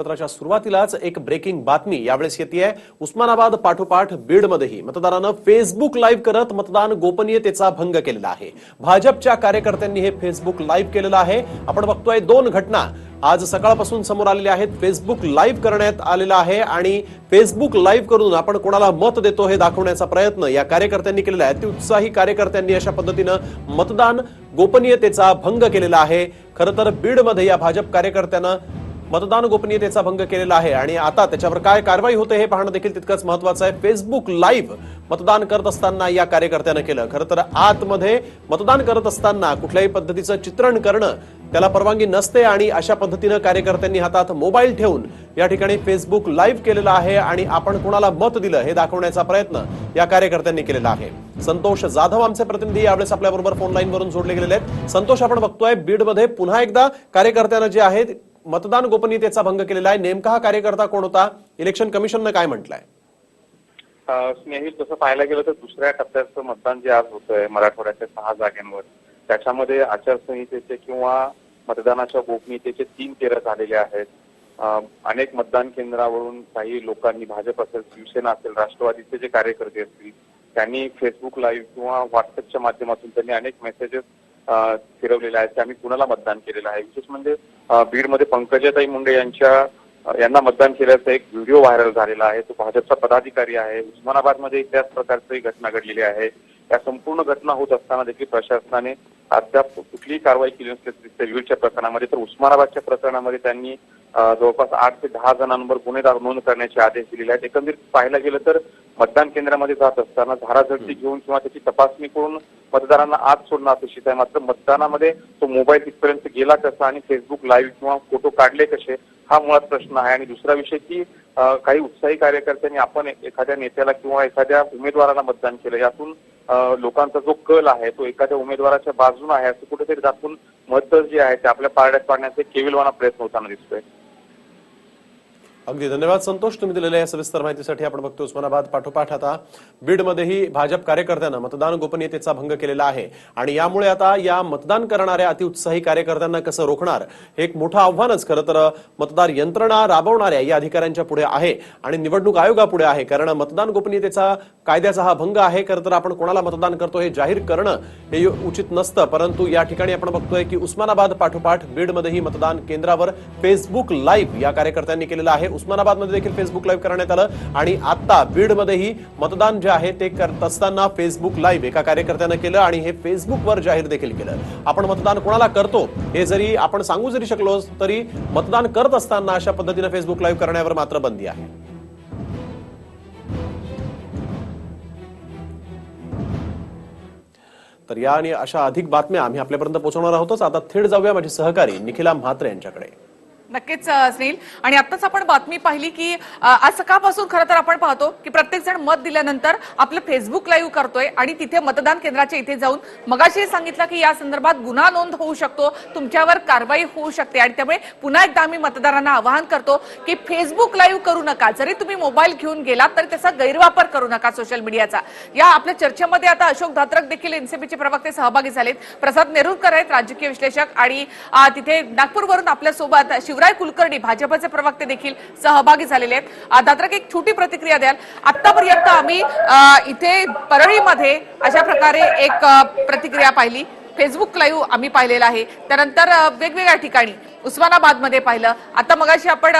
सत्राच्या सुरुवातीलाच एक ब्रेकिंग बातमी यावेळेस येते उस्मानाबाद पाठोपाठ बीडमध्येही मतदारानं फेसबुक लाईव्ह करत मतदान गोपनीयतेचा भंग केलेला आहे. भाजपच्या कार्यकर्त्यांनी हे फेसबुक लाईव्ह केलेलं आहे. आपण बघतोय दोन घटना आज सकाळपासून समोर आलेल्या आहेत. फेसबुक लाईव्ह करण्यात आलेला आहे आणि फेसबुक लाईव्ह करून आपण कोणाला मत देतो हे दाखवण्याचा प्रयत्न या कार्यकर्त्यांनी केलेला आहे. उत्साही कार्यकर्त्यांनी अशा पद्धतीनं मतदान गोपनीयतेचा भंग केलेला आहे. खरं तर बीडमध्ये या भाजप कार्यकर्त्यानं मतदान गोपनीयतेचा भंग केलेला आहे. आणि आता त्याच्यावर काय कारवाई होते हे पाहणं देखील तितकंच महत्वाचं आहे. फेसबुक लाईव्ह मतदान करत असताना या कार्यकर्त्यानं केलं. खरं तर आतमध्ये मतदान करत असताना कुठल्याही पद्धतीचं चित्रण करणं त्याला परवानगी नसते आणि अशा पद्धतीनं कार्यकर्त्यांनी हातात मोबाईल ठेवून या ठिकाणी फेसबुक लाईव्ह केलेलं आहे आणि आपण कोणाला मत दिलं हे दाखवण्याचा प्रयत्न या कार्यकर्त्यांनी केलेला आहे. संतोष जाधव आमचे प्रतिनिधी यावेळेस आपल्याबरोबर फोन लाईन वरून जोडले गेलेले आहेत. संतोष आपण बघतोय बीडमध्ये पुन्हा एकदा कार्यकर्त्यांना जे आहे मतदान गोपनीयतेचा भंग केलेला आहे. नेमका हा कार्यकर्ता कोण होता? इलेक्शन कमिशननं काय म्हटलंय? स्नेही स्नेहिल तसं पाहायला गेलं तर दुसऱ्या टप्प्याचं मतदान जे आज होतंय मराठवाड्याच्या सहा जागेंवर त्याच्यामध्ये आचारसंहितेचे किंवा मतदानाच्या गोपनीयतेचे तीन तेरं झालेले आहेत. अनेक मतदान केंद्रावरून काही लोकांनी भाजप असेल शिवसेना असेल राष्ट्रवादीचे जे कार्यकर्ते असतील त्यांनी फेसबुक लाईव्ह किंवा व्हॉट्सअपच्या माध्यमातून त्यांनी अनेक मेसेजेस फिरवलेले आहेत की आम्ही कुणाला मतदान केलेलं आहे. विशेष म्हणजे बीडमध्ये पंकजाताई मुंडे यांच्या यांना मतदान केल्याचा एक व्हिडिओ व्हायरल झालेला आहे. तो भाजपचा पदाधिकारी आहे. उस्मानाबादमध्ये त्याच प्रकारची घटना घडलेली आहे. या संपूर्ण घटना होत असताना देखील प्रशासनाने अद्याप कुठलीही कारवाई केली नसल्याचं दिसते. प्रकरणामध्ये तर उस्मानाबादच्या प्रकरणामध्ये त्यांनी जवळपास आठ ते दहा जणांवर गुन्हेगार नोंद करण्याचे आदेश दिलेले आहेत. एकंदरीत पाहायला गेलं तर मतदान केंद्रामध्ये जात असताना धाराझडती घेऊन किंवा त्याची तपासणी करून मतदारांना आत सोडणं अपेक्षित आहे. मात्र मतदानामध्ये तो मोबाईल तिथपर्यंत गेला कसा आणि फेसबुक लाईव्ह किंवा फोटो काढले कसे हा मुळात प्रश्न आहे. आणि दुसरा विषय की काही उत्साही कार्यकर्त्यांनी आपण एखाद्या नेत्याला किंवा एखाद्या उमेदवाराला मतदान केलं. यातून लोकांचा जो कल आहे तो एखाद्या उमेदवाराच्या बाजूने आहे असं कुठेतरी दाखवून मत जे आहे ते आपल्या पारड्यात पाडण्याचा केविलवाना प्रयत्न होताना दिसतोय. अगदी धन्यवाद संतोष तुम्ही दिलेल्या या सविस्तर माहितीसाठी. आपण बघतो उस्मानाबाद पाठोपाठ आता बीडमध्येही भाजप कार्यकर्त्यांना मतदान गोपनीयतेचा भंग केलेला आहे. आणि यामुळे आता या मतदान करणाऱ्या अतिउत्साही कार्यकर्त्यांना कसं रोखणार हे एक मोठं आव्हानच. खरं तर मतदार यंत्रणा राबवणाऱ्या या अधिकाऱ्यांच्या पुढे आहे आणि निवडणूक आयोगापुढे आहे. कारण मतदान गोपनीयतेचा कायद्याचा हा भंग आहे. खरं तर आपण कोणाला मतदान करतो हे जाहीर करणं हे उचित नसतं. परंतु या ठिकाणी आपण बघतोय की उस्मानाबाद पाठोपाठ बीडमध्येही मतदान केंद्रावर फेसबुक लाईव्ह या कार्यकर्त्यांनी केलेलं आहे. उस्मानाबादमध्ये देखील फेसबुक लाईव्ह करण्यात आलं आणि आता बीडमध्येही मतदान जे आहे ते करत असताना फेसबुक लाईव्ह एका कार्यकर्त्यानं केलं आणि हे फेसबुकवर जाहीर देखील केलं. आपण मतदान कोणाला करतो हे जरी आपण सांगू जरी शकलो तरी मतदान करत असताना अशा पद्धतीनं फेसबुक लाईव्ह करण्यावर मात्र बंदी आहे. तर या आणि अशा अधिक बातम्या आम्ही आपल्यापर्यंत पोहोचवणार आहोतच. आता थेट जाऊया माझे सहकारी निखिला म्हात्रे यांच्याकडे. नक्कीच सुनील. आणि आताच आपण बातमी पाहिली की आज सकाळपासून खरं तर आपण पाहतो की प्रत्येक जण मत दिल्यानंतर आपलं फेसबुक लाईव्ह करतोय आणि तिथे मतदान केंद्राच्या इथे जाऊन मगाशी सांगितलं की या संदर्भात गुन्हा नोंद होऊ शकतो तुमच्यावर कारवाई होऊ शकते आणि त्यामुळे पुन्हा एकदा आम्ही मतदारांना आवाहन करतो की फेसबुक लाईव्ह करू नका. जरी तुम्ही मोबाईल घेऊन गेलात तरी त्याचा गैरवापर करू नका सोशल मीडियाचा या आपल्या चर्चेमध्ये आता अशोक धात्रक देखील एनसीपीचे प्रवक्ते सहभागी झालेत. प्रसाद नेरुरकर आहेत राजकीय विश्लेषक आणि तिथे नागपूरवरून आपल्यासोबत शिवराय कुलकर्णी भाजपचे प्रवक्ते देखील सहभागी झालेले आहेत. दादरक एक छोटी प्रतिक्रिया द्याल. आतापर्यंत आम्ही इथे परळीमध्ये अशा प्रकारे एक प्रतिक्रिया पाहिली. फेसबुक लाईव्ह आम्ही पाहिलेला आहे. त्यानंतर वेगवेगळ्या ठिकाणी उस्मानाबादमध्ये पाहिलं. आता मगाशी आपण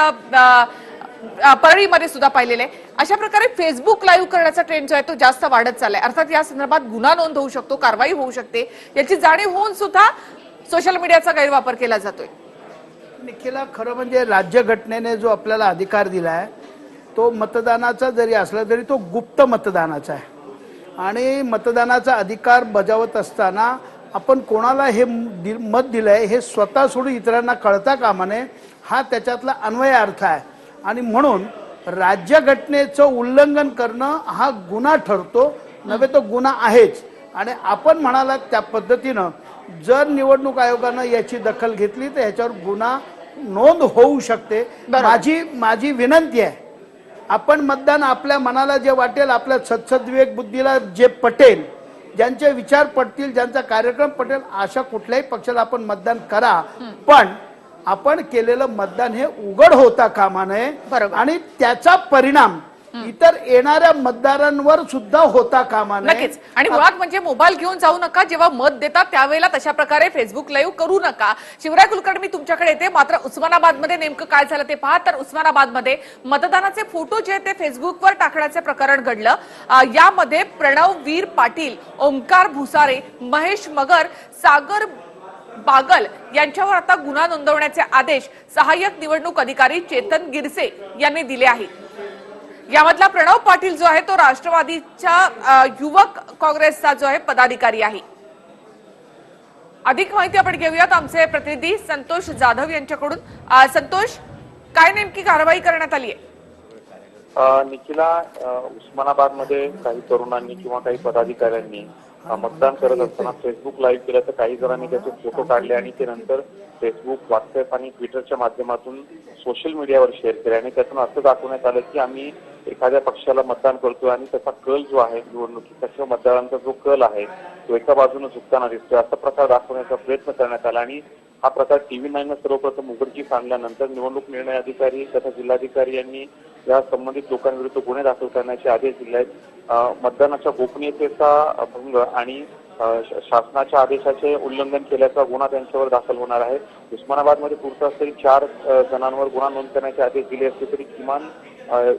परळीमध्ये सुद्धा पाहिलेले आहे. अशा प्रकारे फेसबुक लाईव्ह करण्याचा ट्रेंड जो आहे तो जास्त वाढत चाललाय. अर्थात या संदर्भात गुन्हा नोंद होऊ शकतो कारवाई होऊ शकते. याची जाणीव होऊन सुद्धा सोशल मीडियाचा गैरवापर केला जातोय. निखिला खरं म्हणजे राज्यघटनेने जो आपल्याला अधिकार दिला आहे तो मतदानाचा जरी असला तरी तो गुप्त मतदानाचा आहे. आणि मतदानाचा अधिकार बजावत असताना आपण कोणाला हे दि- मत दिलं आहे हे स्वतः सोडून इतरांना कळता कामा नये हा त्याच्यातला अन्वय अर्थ आहे. आणि म्हणून राज्यघटनेचं उल्लंघन करणं हा गुन्हा ठरतो नव्हे तो गुन्हा आहेच. आणि आपण म्हणालात त्या पद्धतीनं जर निवडणूक आयोगानं याची दखल घेतली तर ह्याच्यावर गुन्हा नोंद होऊ शकते. माझी माझी विनंती आहे आपण मतदान आपल्या मनाला जे वाटेल आपल्या सत्सद्विवेक बुद्धीला जे पटेल ज्यांचे विचार पटतील ज्यांचा कार्यक्रम पटेल अशा कुठल्याही पक्षाला आपण मतदान करा. पण आपण केलेलं मतदान हे उघड होता कामा नये. आणि त्याचा परिणाम इतर येणाऱ्या मतदारांवर सुद्धा होता कामा नक्कीच. आणि मुळात म्हणजे मोबाईल घेऊन जाऊ नका जेव्हा मत देतात त्यावेळेला तशा प्रकारे फेसबुक लाईव्ह करू नका. शिवराय कुलकर्णी मी तुमच्याकडे येते. मात्र उस्मानाबादमध्ये नेमकं काय झालं ते पहा. तर उस्मानाबादमध्ये मतदानाचे फोटो जे ते फेसबुकवर टाकण्याचे प्रकरण घडलं. यामध्ये प्रणव वीर पाटील ओमकार भुसारे महेश मगर सागर बागल यांच्यावर आता गुन्हा नोंदवण्याचे आदेश सहाय्यक निवडणूक अधिकारी चेतन गिरसे यांनी दिले आहेत. यामधला प्रणव पाटील जो आहे तो राष्ट्रवादीच्या युवक काँग्रेसचा जो आहे पदाधिकारी आहे. अधिक माहिती आपण घेऊयात आमचे प्रतिनिधी संतोष जाधव यांच्याकडून. संतोष काय नेमकी कारवाई करण्यात आली आहे निखिला उस्मानाबादमध्ये काही तरुणांनी किंवा काही पदाधिकाऱ्यांनी मतदान करत असताना फेसबुक लाईव्ह केलं तर काही जणांनी त्याचे फोटो काढले आणि ते नंतर फेसबुक व्हॉट्सअप आणि ट्विटरच्या माध्यमातून सोशल मीडियावर शेअर केले. आणि त्यातून असं दाखवण्यात आलं की आम्ही एखाद्या पक्षाला मतदान करतोय आणि त्याचा कल जो आहे निवडणुकीचा किंवा मतदारांचा जो कल आहे तो एका बाजूने झुकताना दिसतोय. असा प्रकार दाखवण्याचा प्रयत्न करण्यात आला आणि हा प्रकार टीव्ही नाईन सर्वप्रथम उघडकीस आणल्यानंतर निवडणूक निर्णय अधिकारी तथा जिल्हाधिकारी यांनी या संबंधित लोकांविरुद्ध गुन्हे दाखल करण्याचे आदेश दिले आहेत मतदानाच्या गोपनीयतेचा भंग आणि शासनाच्या आदेशाचे उल्लंघन केल्याचा गुन्हा त्यांच्यावर दाखल होणार आहे उस्मानाबादमध्ये पुरताच तरी चार जणांवर गुन्हा नोंद करण्याचे आदेश दिले असले तरी किमान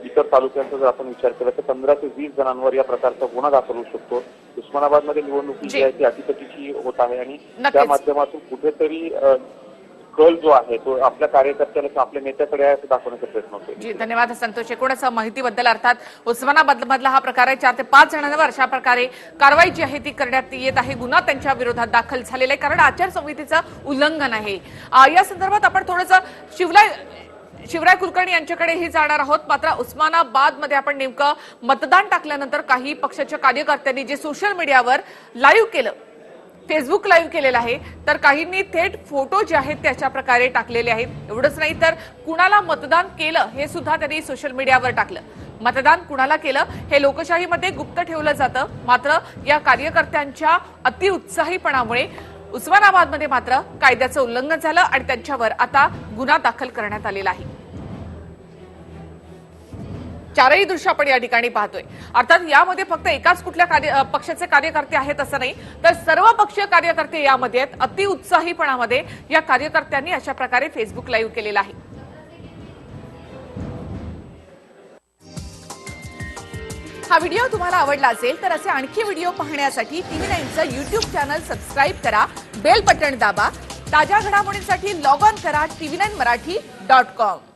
इतर तालुक्यांचा जर आपण विचार केला तर पंधरा ते वीस जणांवर या प्रकारचा गुन्हा दाखल होऊ शकतो उस्मानाबादमध्ये निवडणुकी जी. आहे ती अटीतटीची होत आहे आणि. त्या माध्यमातून कुठेतरी कल जो आहे तो आपल्या कार्यकर्त्याला किंवा आपल्या नेत्याकडे आहे असं दाखवण्याचा प्रयत्न होतो जी धन्यवाद संतोष. एकूणच माहितीबद्दल अर्थात उस्मानाबाद मधला हा प्रकार आहे. चार ते पाच जणांवर अशा प्रकारे कारवाई जी आहे ती करण्यात येत आहे. गुन्हा त्यांच्या विरोधात दाखल झालेला आहे. कारण आचारसंहितेचं उल्लंघन आहे. या संदर्भात आपण थोडंसं शिवराय शिवराय कुलकर्णी यांच्याकडेही जाणार आहोत. मात्र उस्मानाबादमध्ये आपण नेमकं मतदान टाकल्यानंतर काही पक्षाच्या कार्यकर्त्यांनी जे सोशल मीडियावर लाईव्ह केलं फेसबुक लाईव्ह केलेलं आहे. तर काहींनी थेट फोटो जे आहेत ते अशा प्रकारे टाकलेले आहेत. एवढंच नाही तर कुणाला मतदान केलं हे सुद्धा त्यांनी सोशल मीडियावर टाकलं. मतदान कुणाला केलं हे लोकशाहीमध्ये गुप्त ठेवलं जातं. मात्र या कार्यकर्त्यांच्या अतिउत्साहीपणामुळे उस्मानाबादमध्ये मात्र कायद्याचं उल्लंघन झालं आणि त्यांच्यावर आता गुन्हा दाखल करण्यात आलेला आहे. चारही दृश्य आपण या ठिकाणी पाहतोय. अर्थात यामध्ये फक्त एकाच कुठल्या कार्य पक्षाचे कार्यकर्ते आहेत असं नाही तर सर्व पक्षीय कार्यकर्ते यामध्ये आहेत. अतिउत्साहीपणामध्ये या कार्यकर्त्यांनी अशा प्रकारे फेसबुक लाईव्ह केलेला आहे. हा व्हिडिओ तुम्हाला आवडला असेल तर असे आणखी व्हिडिओ पाहण्यासाठी टीव्ही नाईनचं युट्यूब चॅनल सबस्क्राईब करा बेल बटन दाबा ताज्या घडामोडींसाठी लॉग ऑन करा TV nine Marathi dot com